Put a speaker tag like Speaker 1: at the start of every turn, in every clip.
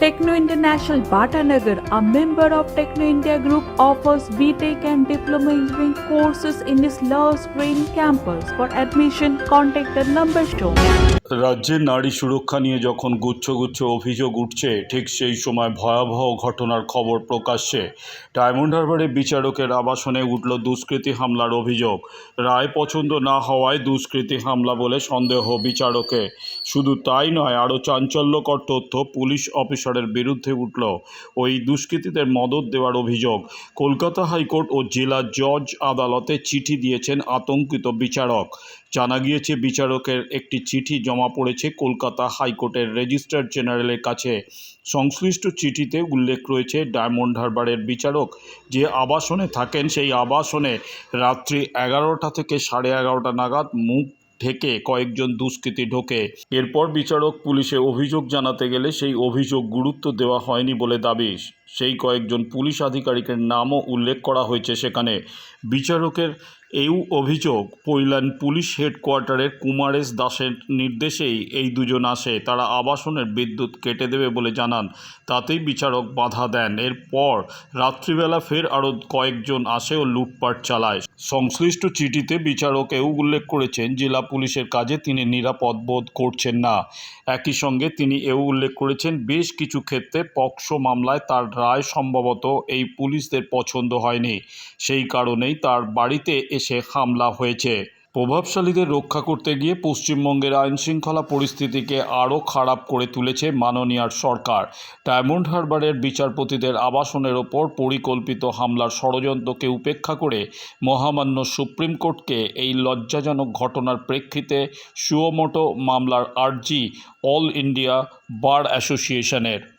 Speaker 1: Techno International Bhatanagar, a member of Techno India Group, offers BTEC and Diploma Engineering courses in its Love Green campus. For admission, contact the number shown.
Speaker 2: রাজ্যের নারী সুরক্ষা নিয়ে যখন গুচ্ছগুচ্ছ অভিযোগ উঠছে ঠিক সেই সময় ভয়াবহ ঘটনার খবর প্রকাশ্যে ডায়মন্ড হারবারে বিচারকের আবাসনে উঠল দুষ্কৃতী হামলার অভিযোগ রায় পছন্দ না হওয়ায় দুষ্কৃতী হামলা বলে সন্দেহ বিচারকে শুধু তাই নয় আরও চাঞ্চল্যকর তথ্য পুলিশ অফিসারের বিরুদ্ধে উঠল। ওই দুষ্কৃতীদের মদত দেওয়ার অভিযোগ। কলকাতা হাইকোর্ট ও জেলা জজ আদালতে চিঠি দিয়েছেন আতঙ্কিত বিচারক। জানা গিয়েছে, বিচারকের একটি চিঠি জমা পড়েছে কলকাতা হাইকোর্টের রেজিস্ট্রার জেনারেলের কাছে। সংশ্লিষ্ট চিঠিতে উল্লেখ রয়েছে, ডায়মন্ড হারবারের বিচারক যে আবাসনে থাকেন, সেই আবাসনে রাত্রি এগারোটা থেকে সাড়ে এগারোটা নাগাদ মুখ ঢেকে কয়েকজন দুষ্কৃতী ঢোকে। এরপর বিচারক পুলিশে অভিযোগ জানাতে গেলে সেই অভিযোগ গুরুত্ব দেওয়া হয়নি বলে দাবি। সেই কয়েকজন পুলিশ আধিকারিকের নামও উল্লেখ করা হয়েছে সেখানে। বিচারকের এই অভিযোগ, পৈলান পুলিশ হেডকোয়ার্টারের কুমারেশ দাসের নির্দেশেই এই দুজন আসে। তারা আবাসনের বিদ্যুৎ কেটে দেবে বলে জানান। তাতেই বিচারক বাধা দেন। এরপর রাত্রিবেলা ফের আরও কয়েকজন আসে ও লুটপাট চালায়। সংশ্লিষ্ট চিঠিতে বিচারক এও উল্লেখ করেছেন, জেলা পুলিশের কাজে তিনি নিরাপদ বোধ করছেন না। একই সঙ্গে তিনি এও উল্লেখ করেছেন, বেশ কিছু ক্ষেত্রে পক্সো মামলায় তার রায় সম্ভবত এই পুলিশদের পছন্দ হয়নি। সেই কারণেই তার বাড়িতে এসে হামলা হয়েছে। প্রভাবশালীদের রক্ষা করতে গিয়ে পশ্চিমবঙ্গের আইনশৃঙ্খলা পরিস্থিতিকে আরও খারাপ করে তুলেছে মাননীয়ার সরকার। ডায়মন্ড হারবারের বিচারপতিদের আবাসনের ওপর পরিকল্পিত হামলার ষড়যন্ত্রকে উপেক্ষা করে মহামান্য সুপ্রিম কোর্টকে এই লজ্জাজনক ঘটনার প্রেক্ষিতে সুয়োমোটো মামলার আর্জি অল ইন্ডিয়া বার অ্যাসোসিয়েশনের।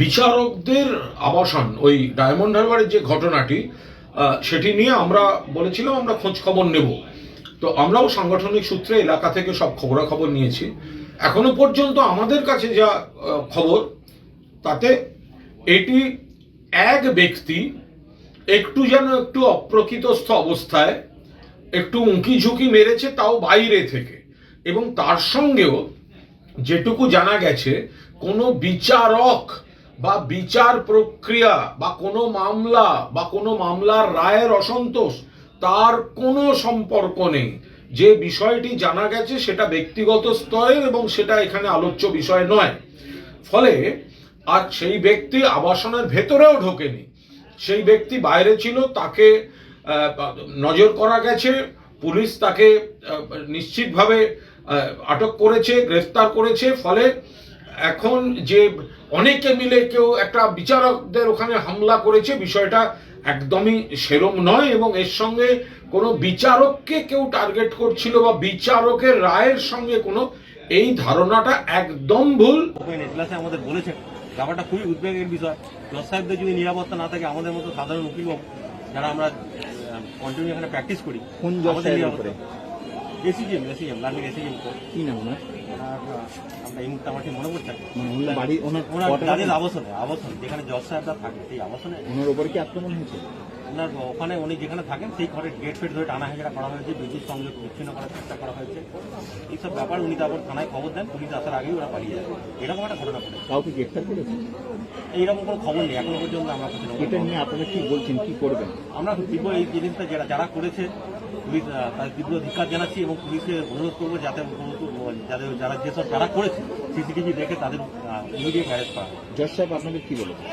Speaker 3: বিচারকদের আবাসন, ওই ডায়মন্ড হারবারের যে ঘটনাটি সেটি নিয়ে আমরা বলেছিলাম আমরা খোঁজ খবর নেব। তো আমরাও সাংগঠনিক সূত্রে এলাকা থেকে সব খবরাখবর নিয়েছি। এখনও পর্যন্ত আমাদের কাছে যা খবর, তাতে এটি এক ব্যক্তি একটু যেন একটু অপ্রকৃতস্থ অবস্থায় একটু উঁকি ঝুঁকি মেরেছে তাও বাইরে থেকে। এবং তার সঙ্গেও যেটুকু জানা গেছে কোনো বিচারক বা বিচার প্রক্রিয়া বা কোনো মামলা বা কোনো মামলার রায়ের অসন্তোষ তার কোনো সম্পর্ক নেই। যে বিষয়টি জানা গেছে সেটা ব্যক্তিগত স্তরের এবং সেটা এখানে আলোচ্য বিষয় নয়। ফলে আর সেই ব্যক্তি আবাসনের ভেতরেও ঢোকেনি। সেই ব্যক্তি বাইরে ছিল, তাকে নজর করা গেছে, পুলিশ তাকে নিশ্চিতভাবে আটক করেছে, গ্রেফতার করেছে, ফলে এখন যে অনেকে মিলে কেউ একটা বিচারকদের ওখানে হামলা করেছে বিষয়টা একদমই সেরম নয় এবং এর সঙ্গে কোনো বিচারককে কেউ টার্গেট করছিল বা বিচারকের রায়ের সঙ্গে কোনো এই ধারণাটা একদম ভুল
Speaker 4: আমাদের বলেছেন ব্যাপারটা খুবই উদ্বেগের বিষয় জজ সাহেবদের যদি নিরাপত্তা না থাকে আমাদের মতো সাধারণ উকিল যারা আমরা কন্টিনিউ এখানে প্র্যাকটিস করি
Speaker 5: কোন জজ সাহেবের?
Speaker 4: এসিজিএম এসিজিএম লার্নিং এসিজিএম
Speaker 5: কি নাম ওনার?
Speaker 4: আমরা এই মুহূর্তে আমার ঠিক মনে পড়ছে।
Speaker 5: মানে বাড়ি ওনার
Speaker 4: ওনার
Speaker 5: quarter
Speaker 4: আবাসনে আবাসন যেখানে জজ সাহেবরা থাকে সেই আবাসনে।
Speaker 5: ওনার উপরে কি আক্রমণ হয়েছে?
Speaker 4: ওনার ওখানে উনি যেখানে থাকেন সেই ঘরের গেট ফেট ধরে টানা হেঁচড়া করা হয়েছে বিদ্যুৎ সংযোগ বিচ্ছিন্ন করার চেষ্টা করা হয়েছে। এইসব ব্যাপার উনি তারপর থানায় খবর দেন পুলিশ আসার আগেই ওরা পালিয়ে যায় এরকম একটা ঘটনা ঘটে
Speaker 5: কাউকে গ্রেফতার করেছে?
Speaker 4: এইরকম কোনো খবর নেই এখনও পর্যন্ত আমরা
Speaker 5: এটা নিয়ে আপনারা কি বলছেন কি করবেন?
Speaker 4: আমরা তীব্র এই জিনিসটা যারা যারা করেছে পুলিশ তার তীব্র ধিক্কার জানাচ্ছি এবং পুলিশকে অনুরোধ করব যাতে যাদের যারা যেসব যারা করেছে সিসিটিভি দেখে তাদের ইমিডিয়েট অ্যারেস্ট করা।
Speaker 5: জজ সাহেব আপনাদের কি বলেছে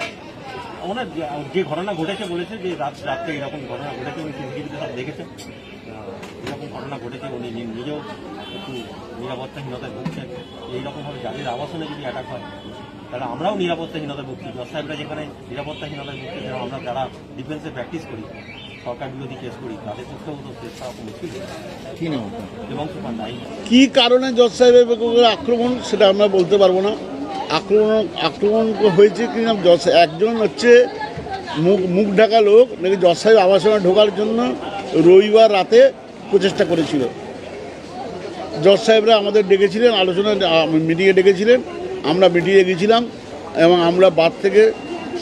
Speaker 4: ওনার যে- ঘটনা ঘটেছে বলেছে যে রাত রাত্রে এরকম ঘটনা ঘটেছে উনি সিসিটিভিতে সব দেখেছেন। আহ, এরকম ঘটনা ঘটেছে উনি নিজেও একটু নিরাপত্তাহীনতায় ভুগছেন। এইরকমভাবে যাদের আবাসনে যদি অ্যাটাক হয় তাহলে আমরাও নিরাপত্তাহীনতায় ভুগছি। জজ সাহেবরা যেখানে নিরাপত্তাহীনতায় ভুগছে যেন আমরা যারা ডিফেন্সে প্র্যাকটিস করি সরকার বিরোধী কেস করি তাদের পক্ষেও তো কেস করা মুশকিল
Speaker 5: কি
Speaker 4: এবং সুপার নাই
Speaker 6: কি কারণে জজ সাহেবের আক্রমণ সেটা আমরা বলতে পারব না। আক্রমণ আক্রমণ হয়েছে কি না জজ একজন হচ্ছে মুখ মুখ ঢাকা লোক, নাকি জজ সাহেব আবাসনে ঢোকার জন্য রবিবার রাতে প্রচেষ্টা করেছিল। জজ সাহেবরা আমাদের ডেকেছিলেন, আলোচনা মিটিংয়ে ডেকেছিলেন, আমরা মিটিংয়ে গেছিলাম, এবং আমরা বাদ থেকে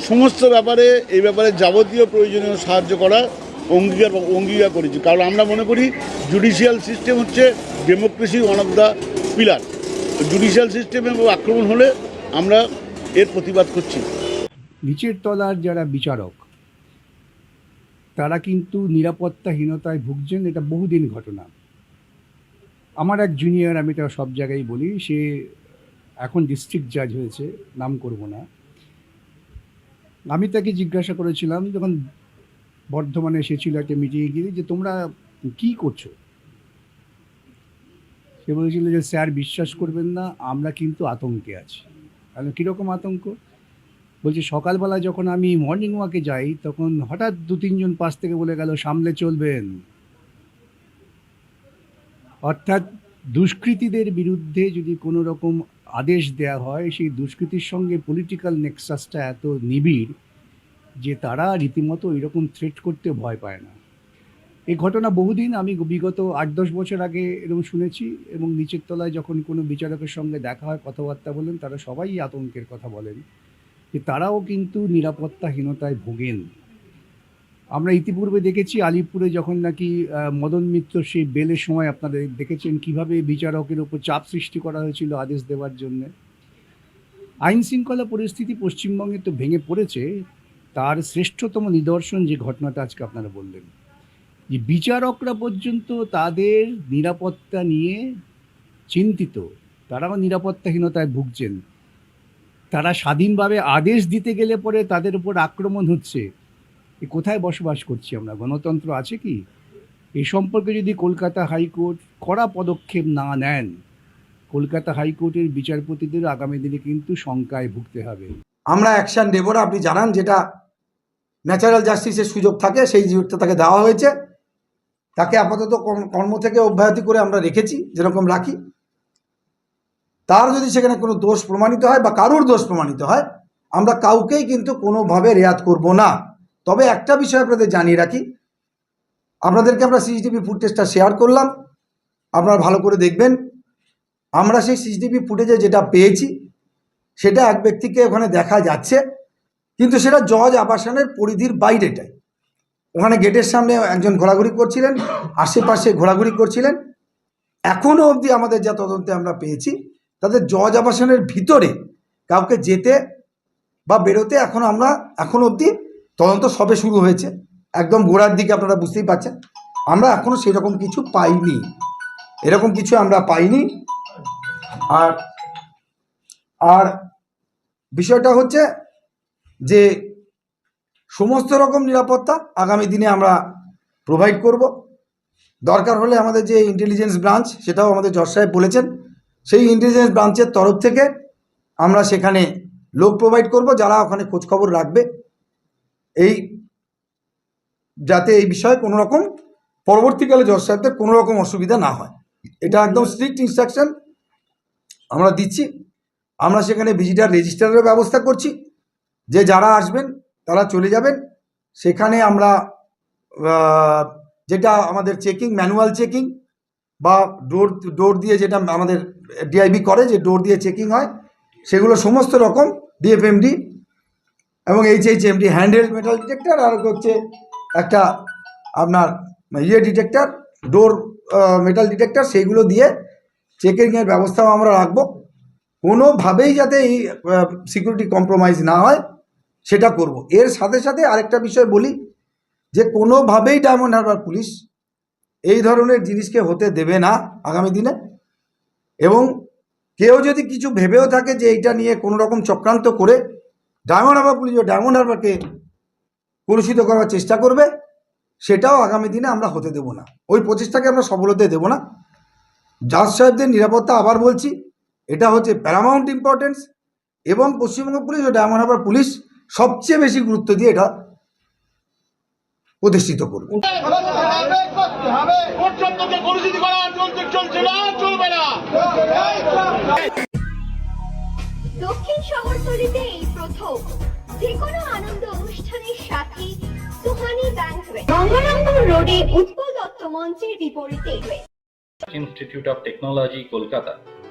Speaker 6: সমস্ত ব্যাপারে, এই ব্যাপারে যাবতীয় প্রয়োজনীয় সাহায্য করার অঙ্গীকার অঙ্গীকার করেছি। কারণ আমরা মনে করি জুডিশিয়াল সিস্টেম হচ্ছে democracy one of the pillar judicial সিস্টেমে আক্রমণ হলে আমরা এর প্রতিবাদ করছি।
Speaker 7: নিচের তলার যারা বিচারক, তারা কিন্তু নিরাপত্তাহীনতায় ভুগছেন, এটা বহুদিন ঘটনা। আমার এক জুনিয়র আমি এটা সব জায়গায় বলি, সে এখন ডিস্ট্রিক্ট জাজ হয়েছে, নাম করব না। আমি তাকে জিজ্ঞাসা করেছিলাম, যখন বর্ধমানে এসেছিল একটা মিটিংয়ে গিয়ে, যে তোমরা কি করছ? সে বলেছিল যে, স্যার, বিশ্বাস করবেন না, আমরা কিন্তু আতঙ্কে আছি। আমি কীরকম আতঙ্ক? বলছি, সকালবেলা যখন আমি মর্নিং ওয়াকে যাই, তখন হঠাৎ দু তিনজন পাশ থেকে বলে গেল, সামলে চলবেন। অর্থাৎ দুষ্কৃতীদের বিরুদ্ধে যদি কোনো রকম আদেশ দেয়া হয়, সেই দুষ্কৃতির সঙ্গে পলিটিক্যাল নেক্সাসটা এত নিবিড় যে তারা রীতিমতো এরকম থ্রেট করতে ভয় পায় না। এই ঘটনা বহুদিন আমি বিগত আট, দশ বছর আগে এরকম শুনেছি এবং নিচের তলায় যখন কোনো বিচারকের সঙ্গে দেখা হয়, কথাবার্তা বলেন, তারা সবাই আতঙ্কের কথা বলেন যে তারাও কিন্তু নিরাপত্তাহীনতায় ভোগেন। আমরা ইতিপূর্বে দেখেছি আলিপুরে যখন নাকি মদন মিত্র সেই বেলের সময় আপনাদের দেখেছেন কীভাবে বিচারকের উপর চাপ সৃষ্টি করা হয়েছিল আদেশ দেওয়ার জন্য। আইন শৃঙ্খলা পরিস্থিতি পশ্চিমবঙ্গে তো ভেঙে পড়েছে, তার শ্রেষ্ঠতম নিদর্শন যে ঘটনাটা আজকে আপনারা বললেন। যে বিচারকরা পর্যন্ত তাদের নিরাপত্তা নিয়ে চিন্তিত তারাও নিরাপত্তাহীনতায় ভুগছেন। তারা স্বাধীনভাবে আদেশ দিতে গেলে পরে তাদের উপর আক্রমণ হচ্ছে। এ কোথায় বসবাস করছি আমরা? গণতন্ত্র আছে কি? এ সম্পর্কে যদি কলকাতা হাইকোর্ট কড়া পদক্ষেপ না নেন, কলকাতা হাইকোর্টের বিচারপতিদের আগামী দিনে কিন্তু শঙ্কায় ভুগতে হবে।
Speaker 8: আমরা অ্যাকশন না। আপনি জানান যেটা ন্যাচারাল জাস্টিসের সুযোগ থাকে, সেই সুযোগটা তাকে দেওয়া হয়েছে। তাকে আপাতত কর্ম- থেকে অব্যাহতি করে আমরা রেখেছি, যেরকম রাখি। তার যদি সেখানে কোনো দোষ প্রমাণিত হয় বা কারোর দোষ প্রমাণিত হয়, আমরা কাউকেই কিন্তু কোনোভাবে রেয়াত করব না। তবে একটা বিষয় আপনাদের জানিয়ে রাখি। আপনাদেরকে আমরা সিসিটিভি ফুটেজটা শেয়ার করলাম। আপনারা ভালো করে দেখবেন। আমরা সেই সিসিটিভি ফুটেজে যেটা পেয়েছি, সেটা এক ব্যক্তিকে ওখানে দেখা যাচ্ছে। কিন্তু সেটা জজ আবাসনের পরিধির বাইরেটাই। ওখানে গেটের সামনে একজন ঘোরাঘুরি করছিলেন, আশেপাশে ঘোরাঘুরি করছিলেন। এখনও অবধি আমাদের যা তদন্তে আমরা পেয়েছি, তাদের জজ আবাসনের ভিতরে কাউকে যেতে বা বেরোতে এখন আমরা, এখন অবধি তদন্ত সবে শুরু হয়েছে। একদম গোড়ার দিকে আপনারা বুঝতেই পারছেন। আমরা এখনও সেরকম কিছু পাইনি। এরকম কিছু আমরা পাইনি। আর আর বিষয়টা হচ্ছে যে সমস্ত রকম নিরাপত্তা আগামী দিনে আমরা প্রোভাইড করব। দরকার হলে আমাদের যে ইন্টেলিজেন্স ব্রাঞ্চ সেটাও আমাদের জজ সাহেব বলেছেন। সেই ইন্টেলিজেন্স ব্রাঞ্চের তরফ থেকে আমরা সেখানে লোক প্রোভাইড করব, যারা ওখানে খোঁজখবর রাখবে। এই, যাতে এই বিষয়ে কোনো রকম পরবর্তীকালে জজ সাহেবদের কোনো রকম অসুবিধা না হয়। এটা একদম স্ট্রিক্ট ইনস্ট্রাকশন আমরা দিচ্ছি। আমরা সেখানে ভিজিটার রেজিস্টারের ব্যবস্থা করছি। যে যারা আসবেন তারা চলে যাবেন। সেখানে আমরা যেটা আমাদের চেকিং, ম্যানুয়াল চেকিং বা ডোর ডোর দিয়ে যেটা আমাদের ডিআইবি করে, যে ডোর দিয়ে চেকিং হয়, সেগুলো সমস্ত রকম ডিএফএমডি এবং H H MD handheld metal detector আর হচ্ছে একটা আপনার ইয়ে ডিটেক্টর ডোর মেটাল ডিটেক্টর সেইগুলো দিয়ে চেকিংয়ের ব্যবস্থাও আমরা রাখব। কোনোভাবেই যাতে এই সিকিউরিটি কম্প্রোমাইজ না হয়। সেটা করব। এর সাথে সাথে আরেকটা বিষয় বলি যে কোনোভাবেই ডায়মন্ড হারবার পুলিশ এই ধরনের জিনিসকে হতে দেবে না আগামী দিনে এবং কেউ যদি কিছু ভেবেও থাকে যে এইটা নিয়ে কোনো রকম চক্রান্ত করে ডায়মন্ড হারবার পুলিশ ও ডায়মন্ড হারবারকে কলুষিত করার চেষ্টা করবে, সেটাও আগামী দিনে আমরা হতে দেব না। ওই প্রচেষ্টাকে আমরা সফল হতে দেব না। জাজ সাহেবদের নিরাপত্তা আবার বলছি, এটা হচ্ছে প্যারামাউন্ট ইম্পর্টেন্স এবং পশ্চিমবঙ্গ পুলিশ ও ডায়মন্ড হারবার পুলিশ সবচেয়ে বেশি গুরুত্ব দিয়ে এটা প্রতিষ্ঠিত করবে।
Speaker 9: দক্ষিণ শহরতলিতে এই প্রথম যে কোনো আনন্দ অনুষ্ঠানের সাথে সুহানি ব্যাংকুয়েট গঙ্গারামপুর রোডে উৎপল দত্ত মঞ্চের বিপরীতে।
Speaker 10: Institute of Technology, Kolkata,